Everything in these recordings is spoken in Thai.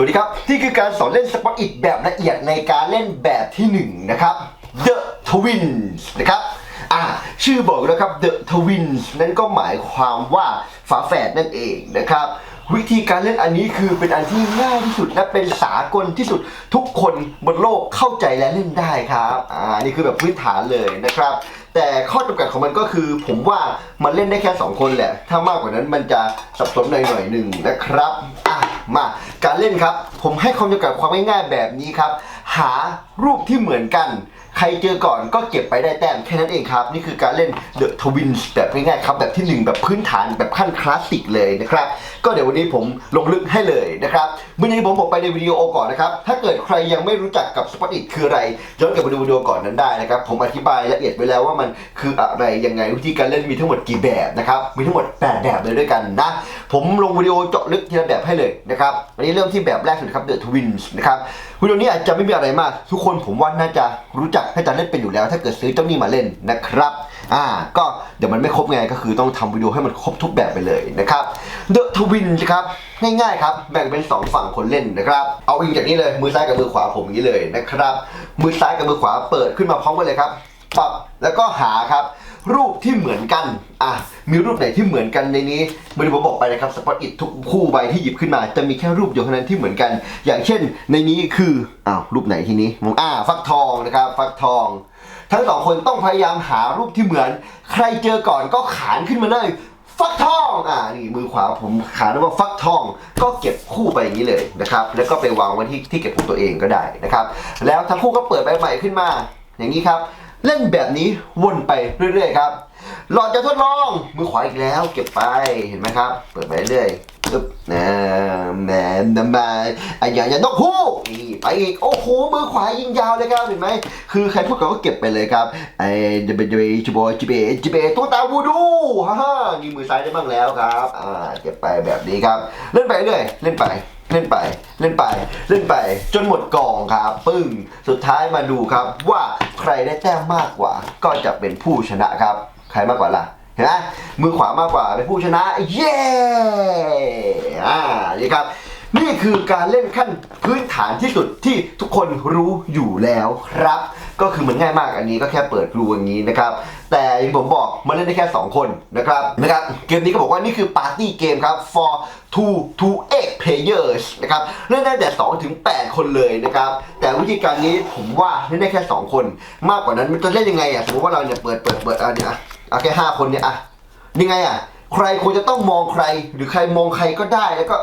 วัสดีครับ นี่คือการสอนเล่นสปอตอิทแบบละเอียดในการเล่นแบบที่หนึ่งนะครับ The Twins นะครับอ่าชื่อบอกแล้วครับ The Twins นั่นก็หมายความว่าฝาแฝดนั่นเองนะครับ วิธีการเล่นอันนี้คือเป็นอันที่ง่ายที่สุดและเป็นสากลที่สุดทุกคนบนโลกเข้าใจและเล่นได้ครับอ่านี่คือแบบพื้นฐานเลยนะครับ แต่ข้อจำกัดของมันก็คือ ผมว่ามันเล่นได้แค่ 2 คนแหละ ถ้ามากกว่านั้นมันจะสับสนหน่อยหน่อยหนึ่งนะครับอะ มาการเล่นครับ ผมให้ความจำกัดความง่ายๆแบบนี้ครับ หารูปที่เหมือนกัน ใครเจอก่อนก็เก็บไปได้แต้มแค่นั้นเองครับ นี่คือการเล่น The Twins แบบง่ายๆครับ แบบที่หนึ่งแบบพื้นฐานแบบขั้นคลาสสิกเลยนะครับ ก็เดี๋ยววันนี้ผมลงลึกให้เลยนะครับเมื่อกี้ผมบอกไปในวิดีโอก่อนนะครับ ถ้าเกิดใครยังไม่รู้จักกับ Spot It คืออะไรย้อนกลับไปดูวิดีโอก่อนนั้นได้นะครับ ผมอธิบายละเอียดไว้แล้วว่ามันคืออะไรยังไงวิธีการเล่นมีทั้งหมดกี่แบบนะครับมีทั้งหมด 8 แบบเลยด้วยกันนะผมลงวิดีโอเจาะลึกทีละแบบให้เลยนะครับวันนี้เริ่มที่แบบแรกสุดครับ The Twins นะครับวิดีโอนี้อาจจะไม่มีอะไรมาก ทุกคนผมว่าน่าจะรู้จักน่าจะเล่นเป็นอยู่แล้ว ถ้าเกิดซื้อเจ้านี่มาเล่นนะครับอ่าก็เดี๋ยวมันไม่ครบไงก็คือต้องทำวิดีโอให้มันครบทุกแบบไปเลยนะครับเดอะทวินครับง่ายๆครับแบ่งเป็น 2 ฝั่งคนเล่นนะครับ เอาอิงจากนี้เลยมือซ้ายกับมือขวาผมนี้เลยนะครับมือซ้ายกับมือขวาเปิดขึ้นมาพร้อมกันเลยครับปรับแล้วก็หาครับ รูปที่เหมือนกัน อะ มีรูปไหนที่เหมือนกันในนี้เมื่อที่ผมบอกไปนะครับสปอตอิททุกคู่ใบที่หยิบขึ้นมา จะมีแค่รูปเดียวเท่านั้นที่เหมือนกัน อย่างเช่น ในนี้คือ อ้าว รูปไหนทีนี้มองอ่า ฟักทองนะครับ ฟักทอง ทั้งสองคนต้องพยายามหารูปที่เหมือน ใครเจอก่อนก็ขานขึ้นมาเลย ฟักทอง อ่า นี่มือขวาผมขานว่าฟักทอง ก็เก็บคู่ไปอย่างนี้เลยนะครับ แล้วก็ไปวางไว้ที่ที่เก็บของตัวเองก็ได้นะครับ แล้วทั้งคู่ก็เปิดใบใหม่ขึ้นมา อย่างนี้ครับ เล่นแบบนี้วนไปเรื่อยๆครับ หลอดจะทดลองมือขวาอีกแล้ว เก็บไปเห็นไหมครับ เปิดไปเรื่อยปึ๊บนะแหมนำมาไอ้อย่างอย่างนกฮูกนี่ไปอีกโอ้โหมือขวายิงยาวเลยครับเห็นไหมคือใครพูดก่อนก็เก็บไปเลยครับไอ้เดบเดจิโบจิเบจิเบตัวตาวูดูฮ่าฮ่านี่มือซ้ายได้บ้างแล้วครับอ่าเก็บไปแบบนี้ครับ เล่นไปเรื่อยเล่นไป เล่นไปเล่นไปเล่นไป จนหมดกองครับ ปึ้งสุดท้ายมาดูครับ ว่าใครได้แต้มมากกว่า ก็จะเป็นผู้ชนะครับ ใครมากกว่าล่ะเห็นไหมมือขวามากกว่าเป็นผู้ชนะ เย้อ่านี่ครับ นี่คือการเล่นขั้นพื้นฐานที่สุดที่ทุกคนรู้อยู่แล้วครับ ก็คือมันง่ายมากอันนี้ก็แค่เปิดรูอย่างนี้นะครับ แต่อย่างผมบอกมันเล่นได้แค่ 2 คนนะครับนะครับ เกมนี้ก็บอกว่านี่คือปาร์ตี้เกมครับ for two to eight players นะครับเล่นได้แต่2ถึง8คนเลยนะครับ แต่วิธีการนี้ผมว่าเล่นได้แค่ 2 คน มากกว่านั้นมันจะเล่นยังไงอะสมมติว่าเราเนี่ยเปิดเปิดเปิดเอาเนี่ยอะเอาแค่ห้าคนเนี่ยอะยังไงอะใครควรจะต้องมองใครหรือใครมองใครก็ได้แล้วก็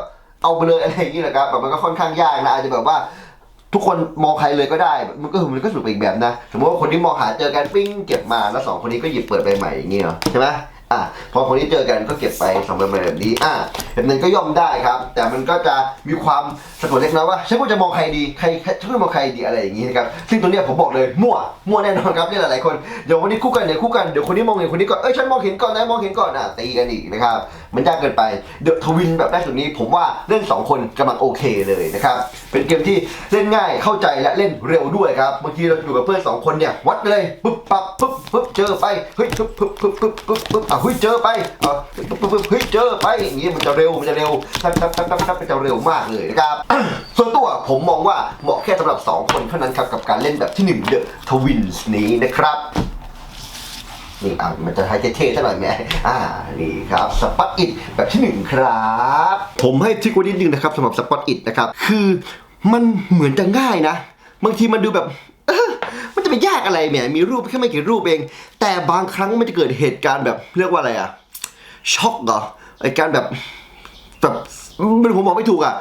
เอาไปเลยอะไรอย่างนี้แหละครับแบบมันก็ค่อนข้างยากนะอาจจะแบบว่าทุกคนมองใครเลยก็ได้ มันก็มันก็สนุกอีกแบบนะ สมมติว่าคนที่มองหาเจอกันปิ้งเก็บมาแล้วสองคนนี้ก็หยิบเปิดใบใหม่อย่างนี้เหรอใช่ไหมอะพอคนที่เจอกันก็เก็บไปสองใบใหม่แบบนี้อะแบบนั้นก็ย่อมได้ครับ แต่มันก็จะมีความสะกดเล็กน้อยว่าฉันควรจะมองใครดีใครฉันควรมองใครดีอะไรอย่างนี้นะครับซึ่งตัวเนี้ยผมบอกเลยมั่วมั่วแน่นอนครับเนี่ยหลายๆคนเดี๋ยววันนี้คู่กันเดี๋ยวคู่กันเดี๋ยวคนนี้มองเห็นคนนี้ก่อนเอ้ยฉันมองเห็นก่อนนะมองเห็นก่อนอะตีกันอีกนะครับ มันยากเกินไปเดอะทวินแบบแรกสุดนี้ผมว่าเล่นสองคนกำลังโอเคเลยนะครับเป็นเกมที่เล่นง่ายเข้าใจและเล่นเร็วด้วยครับบางทีเราอยู่กับเพื่อนสองคนเนี่ยวัดเลยปึ๊บปั๊บปึ๊บปึ๊บเจอไปเฮ้ยปึ๊บปึ๊บปึ๊บปึ๊บปึ๊บปึ๊บอะเฮ้ยเจอไปอะปึ๊บปึ๊บปึ๊บเฮ้ยเจอไปอย่างนี้มันจะเร็วมันจะเร็วทับทับทับทับทับมันจะเร็วมากเลยนะครับส่วนตัวผมมองว่าเหมาะแค่สำหรับ 2 คนเท่านั้นครับกับการเล่นแบบที่1 The Twins นี้นะครับ นี่อะมันจะให้เท่ๆสักหน่อยไหมอ่านี่ครับสปอตอิดแบบที่หนึ่งครับ ผมให้ทริคไว้นิดนึงนะครับสำหรับสปอตอิดนะครับ คือมันเหมือนจะง่ายนะ บางทีมันดูแบบมันจะไปยากอะไรแหมมีรูปแค่ไม่กี่รูปเอง แต่บางครั้งมันจะเกิดเหตุการณ์แบบเรียกว่าอะไรอะช็อกเหรอไอการแบบแบบมันผมบอกไม่ถูกอะ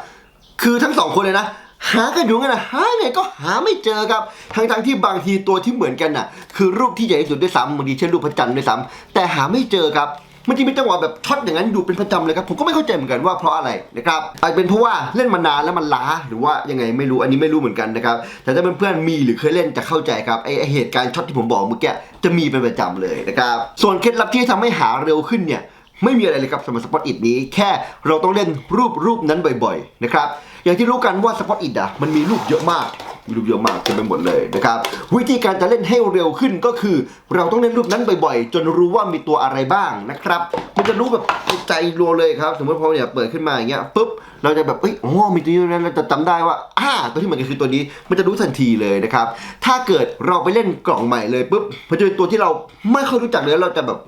คือทั้งสองคนเลยนะ หากันอยู่งั้นนะหาไงก็หาไม่เจอครับ ทั้งๆที่บางทีตัวที่เหมือนกันน่ะ คือรูปที่ใหญ่ที่สุดด้วยซ้ำบางทีเช่นรูปพระจันทร์ด้วยซ้ำแต่หาไม่เจอครับมันจะมีจังหวะแบบช็อตอย่างนั้นอยู่เป็นประจำเลยครับผมก็ไม่เข้าใจเหมือนกันว่าเพราะอะไรนะครับอาจจะเป็นเพราะว่าเล่นมานานแล้วมันล้าหรือว่ายังไงไม่รู้อันนี้ไม่รู้เหมือนกันนะครับแต่ถ้าเพื่อนๆมีหรือเคยเล่นจะเข้าใจครับไอไอ้เหตุการณ์ช็อตที่ผมบอกเมื่อกี้จะมีเป็นประจำเลยนะครับส่วนเคล็ดลับที่ทำให้หาเร็วขึ้นเนี่ยไม่มีอะไรเลยครับสำหรับสปอตอิดนี้แค่เราต้องเล่นรูปรูปนั้นบ่อยๆนะครับ อย่างที่รู้กันว่าสปอตอิดอะมันมีรูปเยอะมากมีรูปเยอะมากเต็มไปหมดเลยนะครับวิธีการจะเล่นให้เร็วขึ้นก็คือ เราต้องเล่นรูปนั้นบ่อยๆ จนรู้ว่ามีตัวอะไรบ้างนะครับ มันจะรู้แบบใจรัวเลยครับ สมมติพอเนี่ยเปิดขึ้นมาอย่างเงี้ยปุ๊บเราจะแบบเอ้ยอ๋อมีตัวนี้นั้นเราจะจำได้ว่าอ่าตัวที่เหมือนกันคือตัวนี้มันจะรู้ทันทีเลยนะครับถ้าเกิดเราไปเล่นกล่องใหม่เลยปุ๊บมันจะเป็นตัวที่เราไม่ค่อยรู้จักเลยเราจะแบบ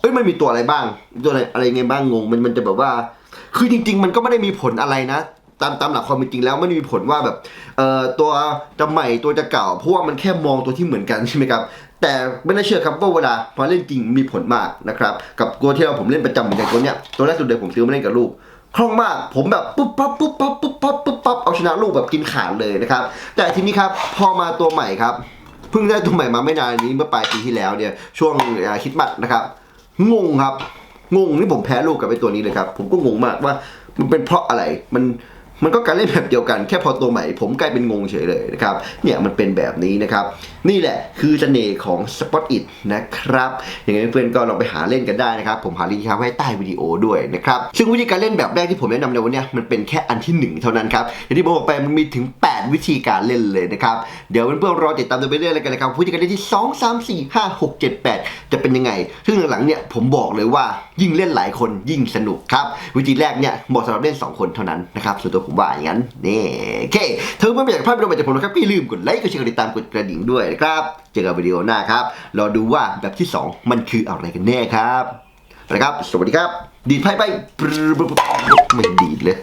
เอ้ยมันมีตัวอะไรบ้างตัวอะไรอะไรไงบ้างงงมันมันจะแบบว่า คือจริง ๆ มันก็ไม่ได้มีผลอะไรนะ ตามตามหลักความเป็นจริงแล้วไม่ได้มีผลว่าแบบเอ่อตัวจะใหม่ตัวจะเก่าเพราะว่ามันแค่มองตัวที่เหมือนกันใช่ไหมครับแต่ไม่น่าเชื่อครับว่าเวลาพอเล่นจริงมีผลมากนะครับกับตัวที่เราผมเล่นประจำเหมือนกันตัวเนี้ยตัวแรกสุดเลยผมซื้อมาเล่นกับลูกคล่องมากผมแบบปุ๊บปั๊บปุ๊บปั๊บปุ๊บปั๊บปุ๊บปั๊บเอาชนะลูกแบบกินขาดเลยนะครับแต่ทีนี้ครับพอมาตัวใหม่ครับเพิ่งได้ตัวใหม่มาไม่นานนี้เมื่อปลายปีที่แล้วเนี่ยช่วงคิดมัดนะครับงงครับงงนี่ผมแพ้ลูกกับไอ้ตัวนี้เลยครับผมก็งงมากว่ามันเป็นเพราะอะไรมัน มันก็การเล่นแบบเดียวกันแค่พอตัวใหม่ผมกลายเป็นงงเฉยเลยนะครับเนี่ยมันเป็นแบบนี้นะครับ นี่แหละคือเสน่ห์ของ Spot It นะครับอย่างไรเพื่อนก็ลองไปหาเล่นกันได้นะครับ ผมหาลิงก์ไว้ใต้วิดีโอด้วยนะครับซึ่งวิธีการเล่นแบบแรกที่ผมแนะนำในวันนี้มันเป็นแค่อันที่หนึ่งเท่านั้นครับอย่างที่ผมบอกไปมันมีถึง 8 วิธีการเล่นเลยนะครับเดี๋ยวเพื่อนๆรอติดตามดูไปเรื่อยๆกันนะครับวิธีการเล่นที่ 2 3 4 5 6 7 8 จะเป็นยังไง ซึ่งหลังๆเนี่ยผมบอกเลยว่ายิ่งเล่นหลายคนยิ่งสนุกครับวิธีแรกเนี่ยเหมาะสำหรับเล่น 2 คนเท่านั้นนะครับส่วนตัวผมว่าอย่างนั้นนี่โอเคถ้าเพื่อนๆไม่อยากพลาดวิดีโอใหม่จากผมนะครับพี่ลืมกดไลค์กดแชร์กดติดตามกดกระดิ่งด้วยนะครับเจอกันวิดีโอหน้าครับรอดูว่าแบบที่ 2 มันคืออะไรกันแน่ครับนะครับ สวัสดีครับ ดีดไพ่ไปไม่ดีดเลย